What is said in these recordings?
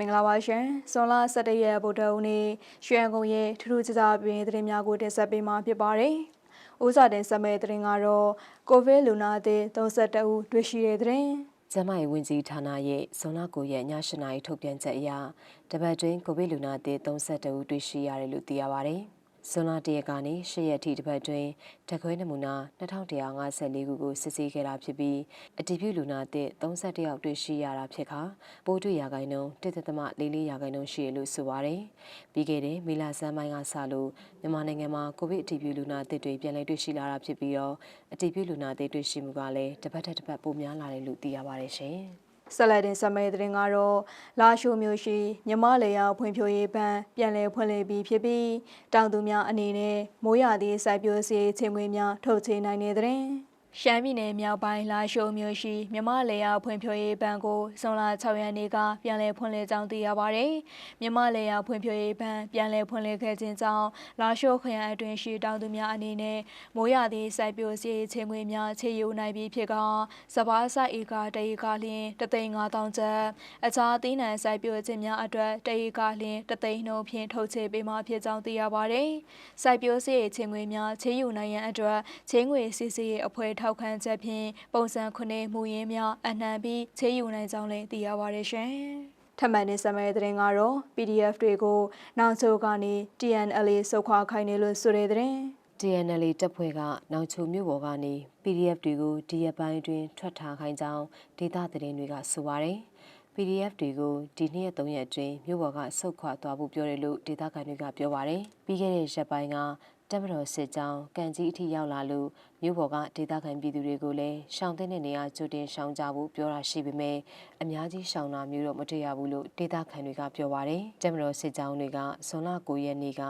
င်္ဂလာပါရှင်ဇွန်လ17ရက်ဗုဒ္ဓဦးနေ့ရွှေရန်ကုန်ရဲ့ထူးထူးခြားခြားပြင်သတင်းများကိုတင်ဆက်ပေးမှာဖြစ်ပါတယ်။ဦးစာတင်ဆက်မဲ့သတင်းကတော့ကိုဗစ်လူနာအသစ်32ဦးတွေ့ရှိတဲ့သတင်းကျန်းမာရေးဝန်ကြီးဌာနရဲ့ဇွန်လ9ရက်ည8:00နာရီထုတ်ပြန်ချက်အရတပတ်တွင်းကိုဗစ်လူနာသစ်32ဦးတွေ့ရှိရတယ်လို့သိရပါဗျ။ ဇွန်လ1ရက်ကနေ10ရက်ထိတစ်ပတ်တွင်တက်ခွဲနမူနာ2154ခုကိုစစ်ဆေးခဲ့တာဖြစ်ပြီးအတည်ပြုလူနာသစ်31ယောက်တွေ့ရှိရတာဖြစ်ခါပိုးတွေ့ရာခိုင်နှုန်း1.44ရာခိုင်နှုန်းရှိတယ်လို့ဆိုပါတယ်။ပြီးခဲ့တဲ့မေလဆန်းပိုင်းကစလို့မြန်မာနိုင်ငံမှာကိုဗစ်အတည်ပြုလူနာသစ်တွေပြန်လည်တွေ့ရှိလာတာဖြစ်ပြီးတော့အတည်ပြုလူနာသစ်တွေ့ရှိမှုကလည်းတစ်ပတ်ထက်တစ်ပတ်ပိုများလာတယ်လို့သိရပါတယ်ရှင်။ ဆက်လက်တင်ဆက်မဲ့သတင်းကတော့လာရှိုမျိုးရှိမြမလေယာဖွံ့ဖြိုးရေးဘဏ်ပြန်လည်ဖွင့်လှစ်ပြီးဖြစ်ပြီးတောင်သူများအနေနဲ့မိုးရသည့်စိုက်ပျိုးစည်းချိန်မွေးများထုတ်ချေနိုင်တဲ့သတင်း ရှမ်းပြည်နယ်မြောက်ပိုင်းလာရှိုမြို့ရှိမြမလေယာဖွံ့ဖြိုးရေးဘဏ်ကိုဇွန်လ6ရက်နေ့ကပြန်လည်ဖွင့်လှစ်ကြောင်းသိရပါတယ်။မြမလေယာဖွံ့ဖြိုးရေးဘဏ်ပြန်လည်ဖွင့်လှစ်ခဲ့ခြင်းကြောင့်လာရှိုခရိုင်အတွင်းရှိတောင်သူများအနေနဲ့မိုးရသည့်စိုက်ပျိုးစည်းချိန်မွေးများခြေယူနိုင်ပြီးဖြစ်ကစပါးစိုက်ဧကတဧကလျင်တသိန်း5000ကျပ်အခြားသီးနှံစိုက်ပျိုးခြင်းများအတွက်တဧကလျင်တသိန်းနှုန်းဖြင့်ထုတ်ချေပေးမှဖြစ်ကြောင်းသိရပါတယ်။စိုက်ပျိုးစည်းချိန်မွေးများခြေယူနိုင်ရန်အတွက်ချင်းငွေစစ်စီရေးအဖွဲ့ထောက်ခံချက်ဖြင့်ပုံစံခုနှစ်မှုရင်းများအနှံပြီးချေယူနိုင်ကြောင်းလည်းသိရပါတယ်ရှင်။ထပ်မံနေစမဲ့တဲ့တင်ကတော့ PDF တွေကိုနောက်ချိုကနေ TNLA စုခွာခိုင်းနေလို့ဆိုတဲ့တဲ့ TNL တပ်ဖွဲ့ကနောက်ချုံမြို့ပေါ်ကနေ PDF တွေကိုဒီရက်ပိုင်းအတွင်းထွက်ထားခိုင်းကြောင်းဒေသသတင်းတွေကဆိုပါတယ်။ PDF တွေကိုဒီနေ့ရက်၃ရက်အတွင်းမြို့ပေါ်ကဆုတ်ခွာသွားဖို့ပြောတယ်လို့ဒေသခံတွေကပြောပါတယ်။ပြီးခဲ့တဲ့ရက်ပိုင်းက တပ်မတော်စစ်ကြောင်းကံကြီးအထိရောက်လာလို့မြို့ပေါ်ကဒေသခံပြည်သူတွေကိုလည်းရှောင်တဲ့နေရာကြိုတင်ရှောင်ကြဖို့ပြောတာရှိပေမဲ့အများကြီးရှောင်တာမျိုးတော့မတွေ့ရဘူးလို့ဒေသခံတွေကပြောပါတယ်။တပ်မတော်စစ်ကြောင်းတွေကဇွန်လ9ရက်နေ့က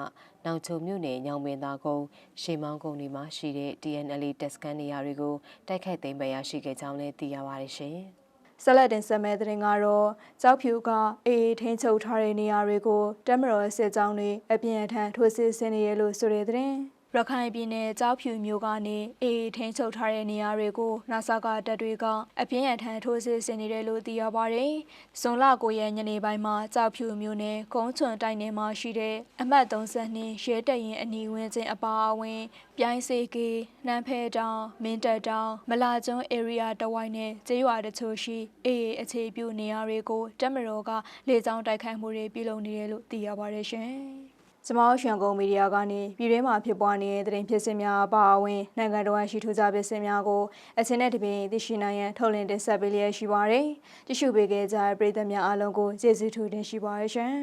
နောက်ချုံမြို့နယ်ညောင်ပင်သာကုန်းရှေမောင်းကုန်းတွေမှာရှိတဲ့ TNL တက်စကန်နေရာတွေကိုတိုက်ခိုက်သိမ်းပိုက်ရရှိခဲ့ကြောင်းလည်းသိရပါတယ်ရှင်။ ဆက်လက်တင်ဆက်မဲ့တဲ့တင်ကတော့ကြောက်ဖြူကအေးထင်းချုပ်ထားတဲ့နေရာတွေကိုတက်မတော်စစ်ကြောင်းတွေအပြင်းအထန်ထိုးစစ်ဆင်နေရလို့ဆိုတဲ့တဲ့ ရခိုင်ပြည်နယ်ကြောက်ဖြူမြို့ကနေအေးထင်းချုပ်ထားတဲ့နေရာတွေကိုနာဆာကတပ်တွေကအပြင်းအထန်ထိုးစစ်ဆင်နေတယ်လို့သိရပါတယ်။ဇွန်လ9ရက်ညနေပိုင်းမှာကြောက်ဖြူမြို့နယ်ကုန်းချွန်တိုက်နယ်မှာရှိတဲ့အမှတ်32ရဲတပ်ရင်အနီးဝန်းကျင်အပါအဝင်ပြိုင်းစေကေနှမ်းဖဲတောင်မင်းတပ်တောင်မလာကျွန်း area တဝိုက်နဲ့ကျေးရွာတချို့ရှိအေးအခြေပြုနေရာတွေကိုတပ်မတော်ကလေကြောင်းတိုက်ခိုက်မှုတွေပြုလုပ်နေတယ်လို့သိရပါတယ်ရှင်။ ကျမတို့ရှန်ကုန်မီဒီယာကနေပြည်တွင်းမှာဖြစ်ပွားနေတဲ့သတင်းဖြစ်စဉ်များအပါအဝင်နိုင်ငံတော်ရှိထူးခြားဖြစ်စဉ်များကိုအချင်းနဲ့တပင်သိရှိနိုင်ရန်ထုတ်လင်းတင်ဆက်ပေးလျက်ရှိပါတယ်။ကြည့်ရှုပေးခဲ့ကြတဲ့ပရိသတ်များအားလုံးကိုကျေးဇူးထူးတင်ရှိပါရရှင်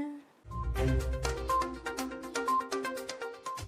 ။